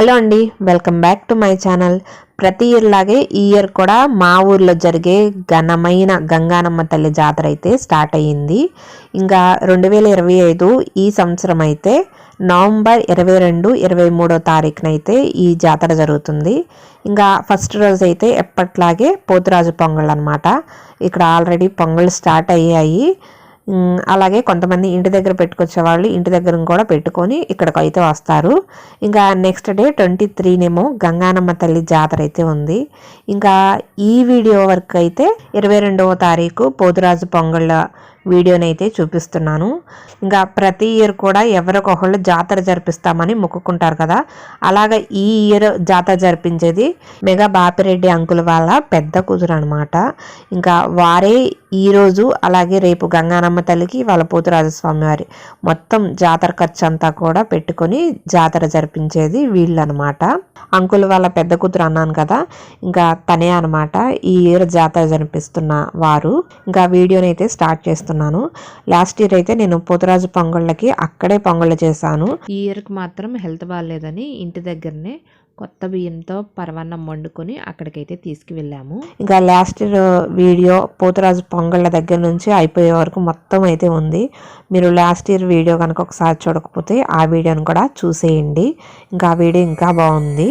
Hello అండి welcome back to my channel. ప్రతి year లాగే ఈ ఇయర్ కూడా మా ఊర్లో జరిగే ఘనమైన గంగానమ్మ తల్లి జాతర అయితే స్టార్ట్ అయ్యింది. ఇంకా రెండు వేల ఇరవై ఐదు ఈ సంవత్సరం అయితే నవంబర్ ఇరవై రెండు ఇరవై మూడో తారీఖునైతే ఈ జాతర జరుగుతుంది. ఇంకా ఫస్ట్ రోజు అయితే ఎప్పట్లాగే పోతురాజు పొంగల్ అనమాట ఇక్కడ ఆల్రెడీ పొంగల్ స్టార్ట్ అయ్యాయి. అలాగే కొంతమంది ఇంటి దగ్గర పెట్టుకొచ్చే వాళ్ళు ఇంటి దగ్గర కూడా పెట్టుకొని ఇక్కడికి అయితే వస్తారు. ఇంకా నెక్స్ట్ డే ట్వంటీ త్రీనేమో గంగానమ్మ తల్లి జాతర అయితే ఉంది. ఇంకా ఈ వీడియో వరకు అయితే ఇరవై రెండవ తారీఖు పోతురాజు పొంగళ్ళ వీడియోని అయితే చూపిస్తున్నాను. ఇంకా ప్రతి ఇయర్ కూడా ఎవరికొకళ్ళు జాతర జరిపిస్తామని మొక్కుకుంటారు కదా. అలాగ ఈ ఇయర్ జాతర జరిపించేది మెగా బాపిరెడ్డి అంకుల్ వాళ్ళ పెద్ద కూతురు అనమాట ఇంకా వారే ఈ రోజు అలాగే రేపు గంగానమ్మ తల్లికి వాళ్ళ పోతురాజస్వామి వారి మొత్తం జాతర ఖర్చు అంతా కూడా పెట్టుకొని జాతర జరిపించేది వీళ్ళు అనమాట అంకుల్ వాళ్ళ పెద్ద కూతురు అన్నాను కదా. ఇంకా తనే అనమాట ఈ ఇయర్ జాతర జరిపిస్తున్న వారు. ఇంకా వీడియోని అయితే స్టార్ట్ చేస్తున్నాను లాస్ట్ ఇయర్ అయితే నేను పోతురాజు పొంగళ్ళకి అక్కడే పొంగళ్ళు చేశాను. ఈ ఇయర్కి మాత్రం హెల్త్ బాగాలేదని ఇంటి దగ్గరనే కొత్త బియ్యంతో పరవన్నం వండుకొని అక్కడికైతే తీసుకువెళ్ళాము. ఇంకా లాస్ట్ ఇయర్ వీడియో పోతురాజు పొంగళ్ళ దగ్గర నుంచి అయిపోయే వరకు మొత్తం అయితే ఉంది. మీరు లాస్ట్ ఇయర్ వీడియో కనుక ఒకసారి చూడకపోతే ఆ వీడియోని కూడా చూసేయండి. ఇంకా ఆ వీడియో ఇంకా బాగుంది.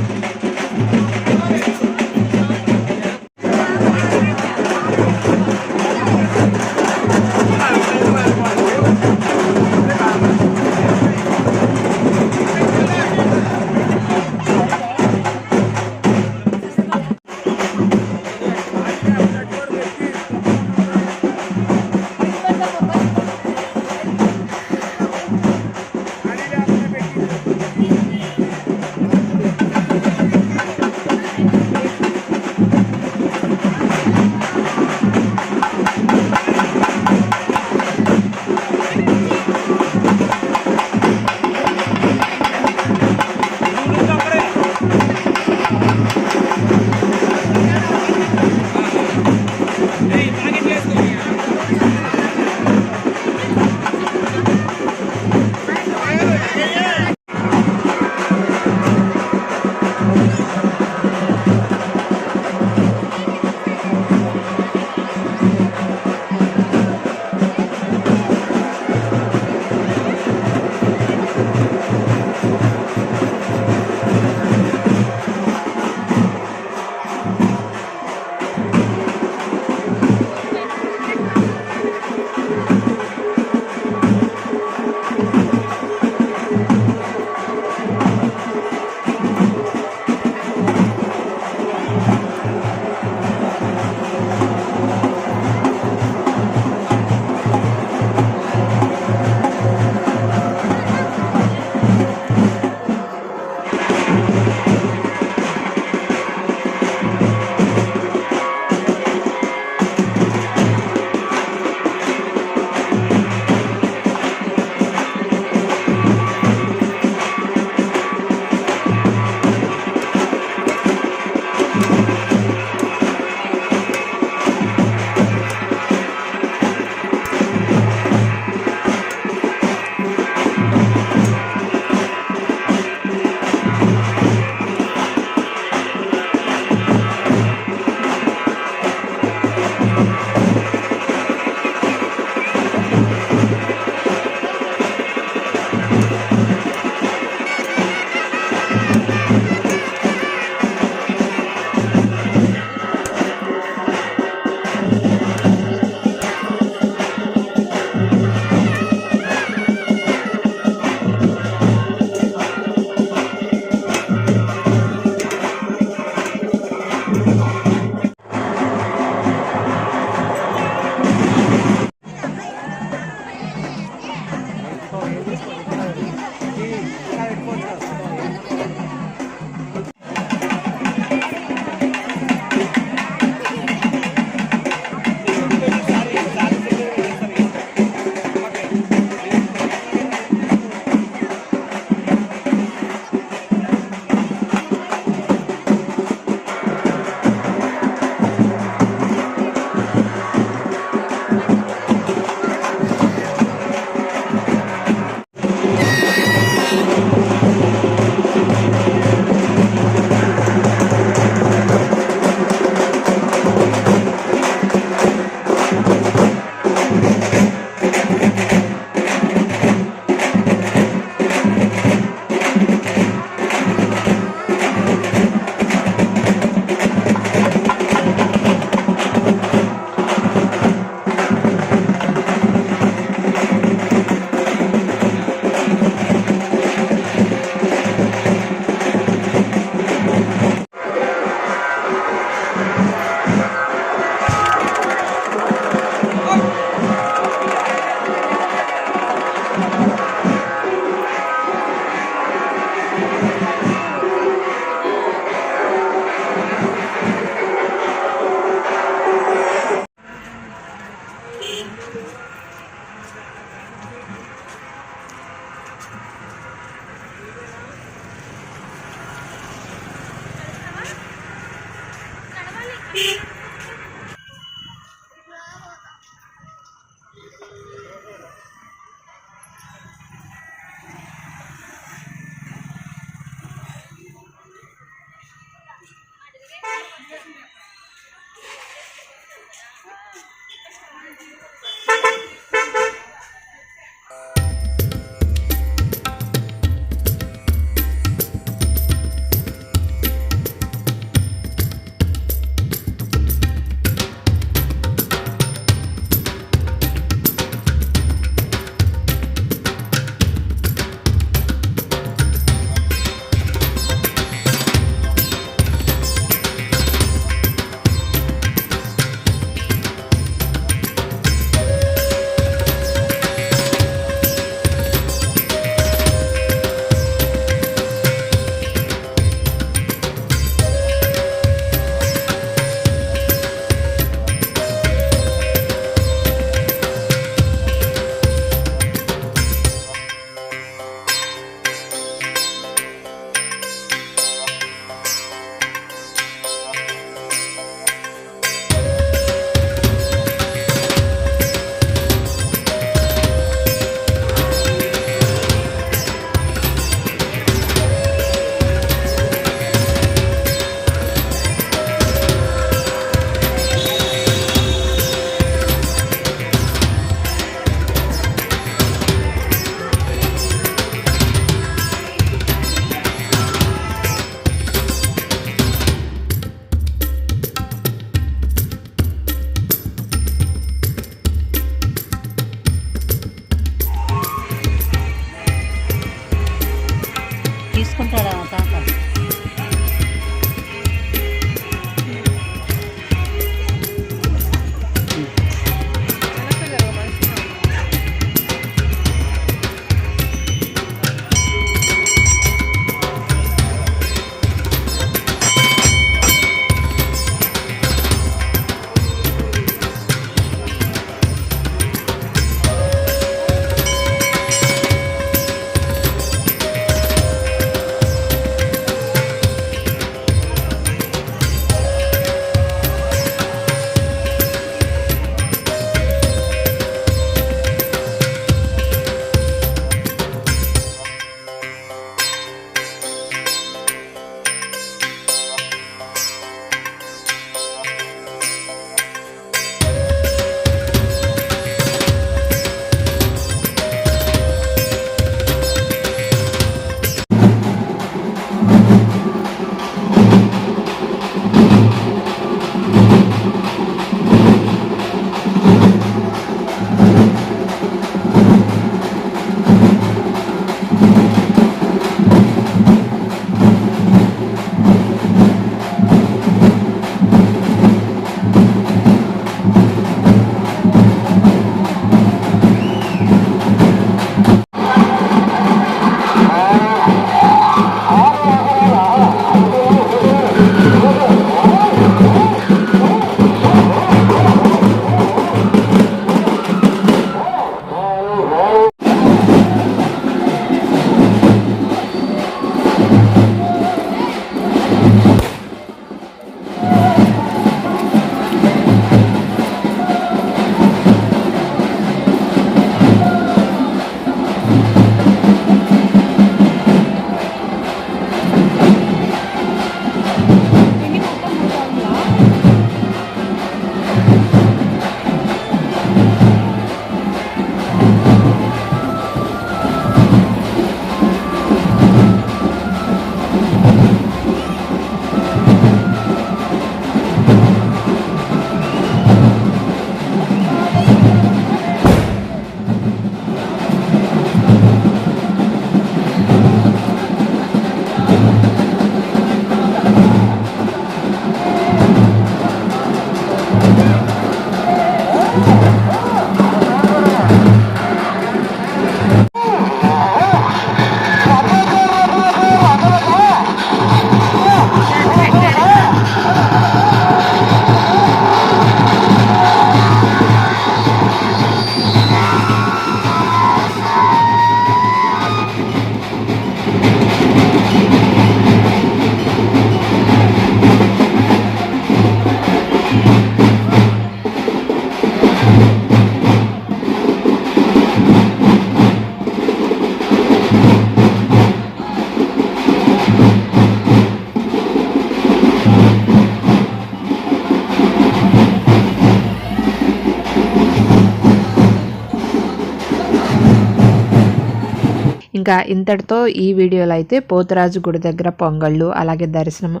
ఇంకా ఇంతటితో ఈ వీడియోలో అయితే పోతురాజు గుడి దగ్గర పొంగళ్ళు అలాగే దర్శనము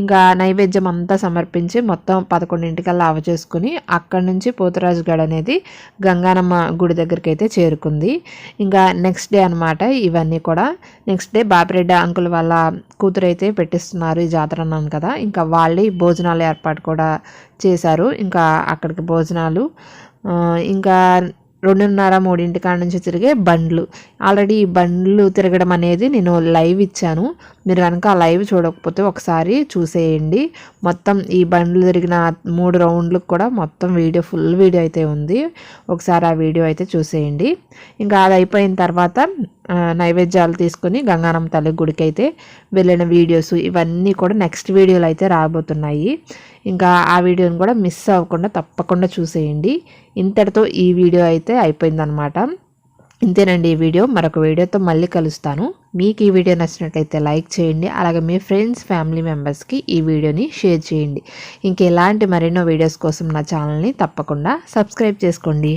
ఇంకా నైవేద్యం అంతా సమర్పించి మొత్తం పదకొండింటికల్లా ఆవ చేసుకుని అక్కడి నుంచి పోతురాజు గడ అనేది గంగానమ్మ గుడి దగ్గరికి అయితే చేరుకుంది. ఇంకా నెక్స్ట్ డే అనమాట ఇవన్నీ కూడా. నెక్స్ట్ డే బాపిరెడ్డి అంకుల్ వాళ్ళ కూతురు అయితే పెట్టిస్తున్నారు ఈ జాతర అన్నాను కదా. ఇంకా వాళ్ళే భోజనాలు ఏర్పాటు కూడా చేశారు. ఇంకా అక్కడికి భోజనాలు ఇంకా రెండున్నర మూడింటి కాడ నుంచి తిరిగే బండ్లు. ఆల్రెడీ ఈ బండ్లు తిరగడం అనేది నేను లైవ్ ఇచ్చాను. మీరు కనుక ఆ లైవ్ చూడకపోతే ఒకసారి చూసేయండి. మొత్తం ఈ బండ్లు తిరిగిన మూడు రౌండ్లకు కూడా మొత్తం వీడియో ఫుల్ వీడియో అయితే ఉంది. ఒకసారి ఆ వీడియో అయితే చూసేయండి. ఇంకా అది అయిపోయిన తర్వాత నైవేద్యాలు తీసుకొని గంగానమ్మ తల్లి గుడికి అయితే వెళ్ళిన వీడియోస్ ఇవన్నీ కూడా నెక్స్ట్ వీడియోలు అయితే రాబోతున్నాయి. ఇంకా ఆ వీడియోని కూడా మిస్ అవ్వకుండా తప్పకుండా చూసేయండి. ఇంతటితో ఈ వీడియో అయితే అయిపోయిందనమాట ఇంతేనండి ఈ వీడియో. మరొక వీడియోతో మళ్ళీ కలుస్తాను. మీకు ఈ వీడియో నచ్చినట్లయితే లైక్ చేయండి. అలాగే మీ ఫ్రెండ్స్ ఫ్యామిలీ మెంబర్స్కి ఈ వీడియోని షేర్ చేయండి. ఇంకెలాంటి మరెన్నో వీడియోస్ కోసం నా ఛానల్ని తప్పకుండా సబ్స్క్రైబ్ చేసుకోండి.